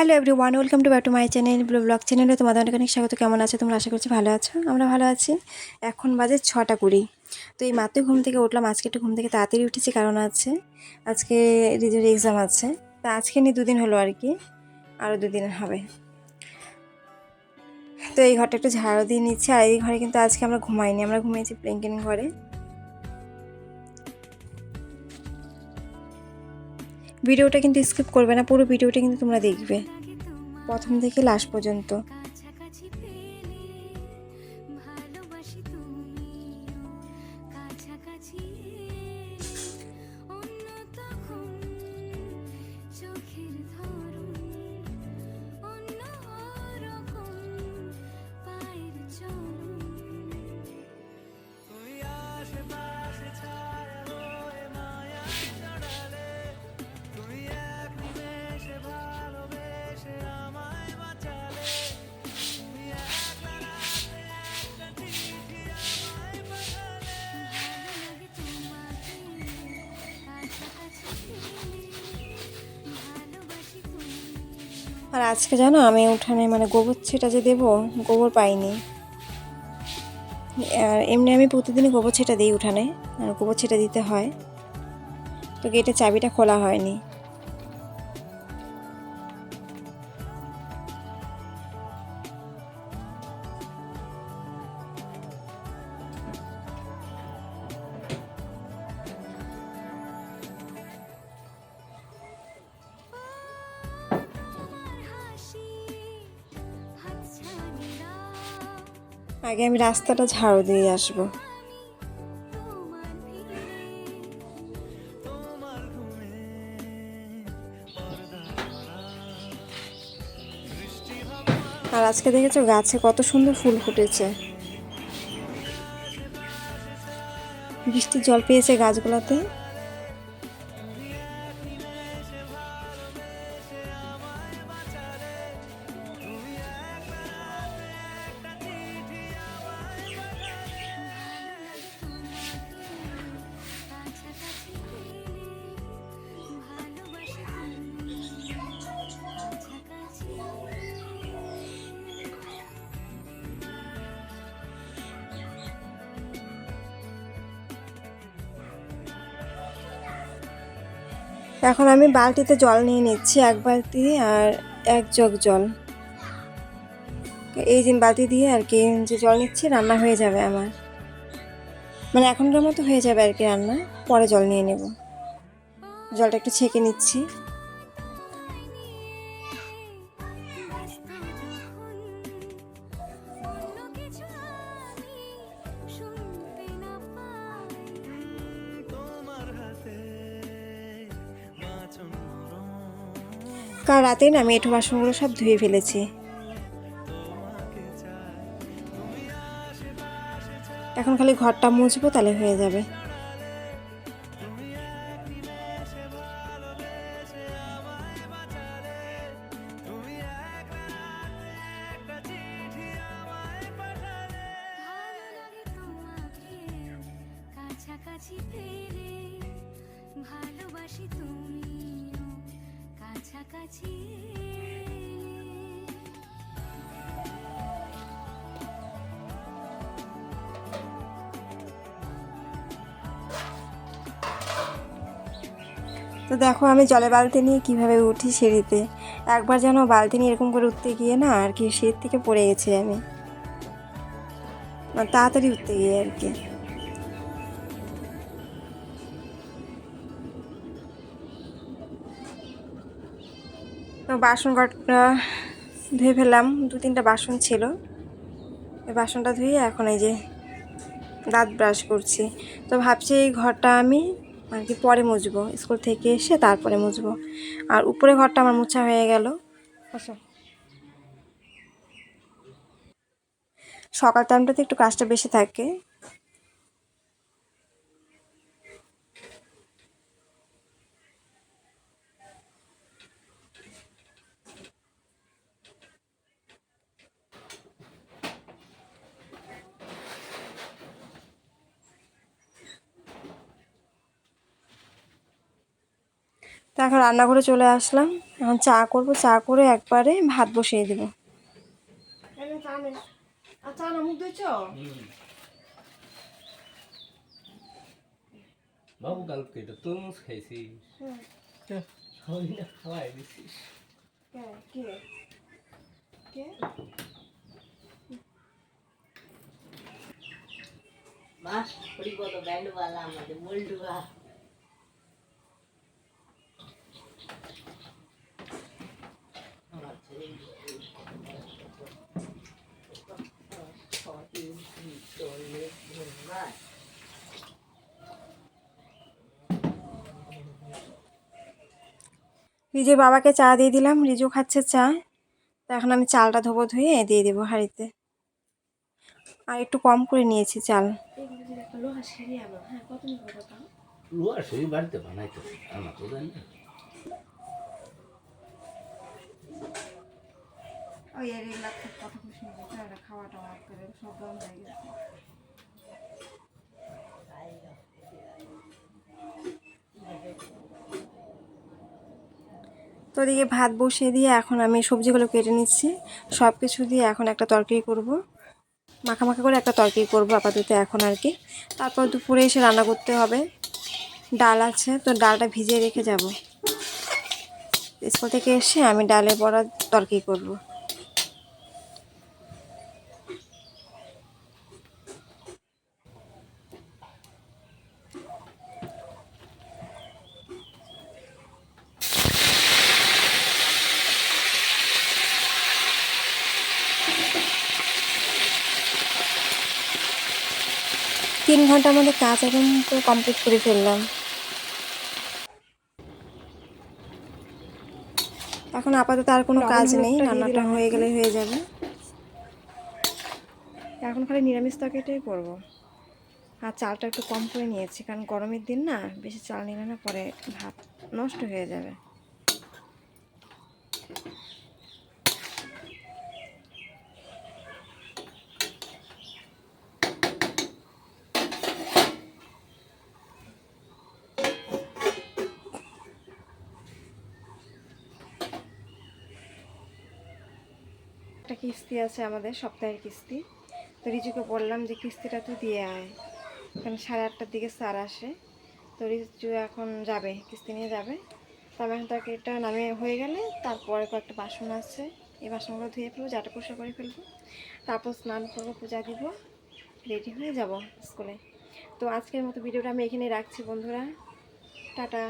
Hello everyone welcome to back to my channel blue blog চ্যানেলে তোমাদের অনেক অনেক স্বাগত। কেমন আছো? তোমরা আশা করছি ভালো আছো, আমরা ভালো আছি। এখন বাজে ছটা কুড়ি। তো এই মাত্র ঘুম থেকে উঠলাম, আজকে একটু ঘুম থেকে তাড়াতাড়ি উঠেছি, কারণ আছে, আজকে রিজের এক্সাম আছে। তা আজকে নিয়ে দুদিন হলো আর কি আরও দুদিন হবে। তো এই ঘরটা একটু ঝাড়ু দিয়ে নিচ্ছি, আর এই ঘরে কিন্তু আজকে আমরা ঘুমাইনি, আমরা ঘুমিয়েছি প্লেঙ্কেন ঘরে। ভিডিওটা কিন্তু স্কিপ করবে না, পুরো ভিডিওটা কিন্তু তোমরা দেখবে। প্রথম থেকে লাস্ট পর্যন্ত। কাছাকাছি আর আজকে জানো আমি উঠানে মানে গোবর ছেটা যে দেবো, গোবর পাইনি। আর এমনি আমি প্রতিদিনই গোবর ছেটা দিই উঠানে, আর গোবর ছেটা দিতে হয়। তো গেটের চাবিটা খোলা হয়নি। আগে আমি রাস্তাটা ঝাড়ু দিয়ে আসব। আর আজকে দেখেছ গাছে কত সুন্দর ফুল ফুটেছে। বৃষ্টির জল পেয়েছে গাছগুলোতে। এখন আমি বালতিতে জল নিয়ে নিচ্ছি, এক বালতি আর এক জগ জল। এই যে বালতি দিয়ে আর কি যে জল নিচ্ছি, রান্না হয়ে যাবে আমার। মানে এখনকার মতো হয়ে যাবে আর কি রান্না, পরে জল নিয়ে নেব। জলটা একটু ছেঁকে নিচ্ছি। কাল রাতে না আমি এঁঠো বাসনগুলো সব ধুয়ে ফেলেছি। এখন খালি ঘরটা মুছবো তাহলে হয়ে যাবে। কাছাকাছি ভালোবাসি তুমিও কাছাকাছি। তো দেখো, আমি জলে বালতি নিয়ে কীভাবে উঠি সিঁড়িতে। একবার যেন বালতি নিয়ে এরকম করে উঠতে গিয়ে না, আর কি সিঁড়ি থেকে পড়ে গেছি আমি। মানে তাড়াতাড়ি উঠতে গিয়ে আর কি। তো বাসন কটা ধুয়ে ফেললাম। দু তিনটা বাসন ছিল। এই বাসনটা ধুয়ে এখন এই যে দাঁত ব্রাশ করছি। তো ভাবছি এই ঘরটা আমি আর কি পরে মুছবো। স্কুল থেকে এসে তারপরে মুছবো। আর উপরে ঘরটা আমার মোছা হয়ে গেল। সকাল টাইমটাতে একটু কাজটা বেশি থাকে। তা এখন রান্নাঘরে চলে আসলাম। এখন চা করব। চা করে একবারে ভাত বসিয়ে দেবো। বাবু কালকে এটা খাইছিস খাওয়াই বাস পরিবর্তন ব্যান্ড বালা আমাদের মোল্ডুয়া রিজুর বাবাকে চা দিয়ে দিলাম রিজু খাচ্ছে চা। তো এখন আমি চালটা ধোবো ধুয়ে দিয়ে দেবো হাঁড়িতে। আর একটু কম করে নিয়েছি চাল। ওই এগুলা খাওয়া টাওয়া করে সব গরম হয়ে গেছে। ওদিকে ভাত বসিয়ে দিয়ে এখন আমি সবজিগুলো কেটে নিচ্ছি। সব কিছু দিয়ে এখন একটা তরকারি করব। মাখা মাখা করে একটা তরকারি করব আপাতত এখন আর কি। তারপর দুপুরে এসে রান্না করতে হবে। ডাল আছে, তো ডালটা ভিজিয়ে রেখে যাব। স্কুল থেকে এসে আমি ডালের বড়া তরকারি করব। তিন ঘণ্টার মধ্যে কাজ এখন তো কমপ্লিট করে ফেললাম। এখন আপাতত আর কোনো কাজ নেই রান্নাটা হয়ে গেলে হয়ে যাবে। এখন খালি নিরামিষ তরকারিটাই করব। আর চালটা একটু কম করে নিয়েছি কারণ গরমের দিন না বেশি চাল নিলে না পরে ভাত নষ্ট হয়ে যাবে। একটা কিস্তি আছে আমাদের, সপ্তাহের কিস্তি। তো রিজুকে বললাম যে, কিস্তিটা তুই দিয়ে আয়। কারণ সাড়ে আটটার দিকে স্যার আসে। তো রিজু এখন যাবে, কিস্তি নিয়ে যাবে। তো আমি এখন তাকে এটা নামে হয়ে গেলে তারপরে কয়েকটা বাসন আছে। এই বাসনগুলো ধুয়ে ফেলব যাটা পরিষ্কার করে ফেলব। তারপর স্নান করব, পূজা দিব রেডি হয়ে যাব স্কুলে। তো আজকের মতো ভিডিওটা আমি এখানে রাখছি বন্ধুরা। টাটা।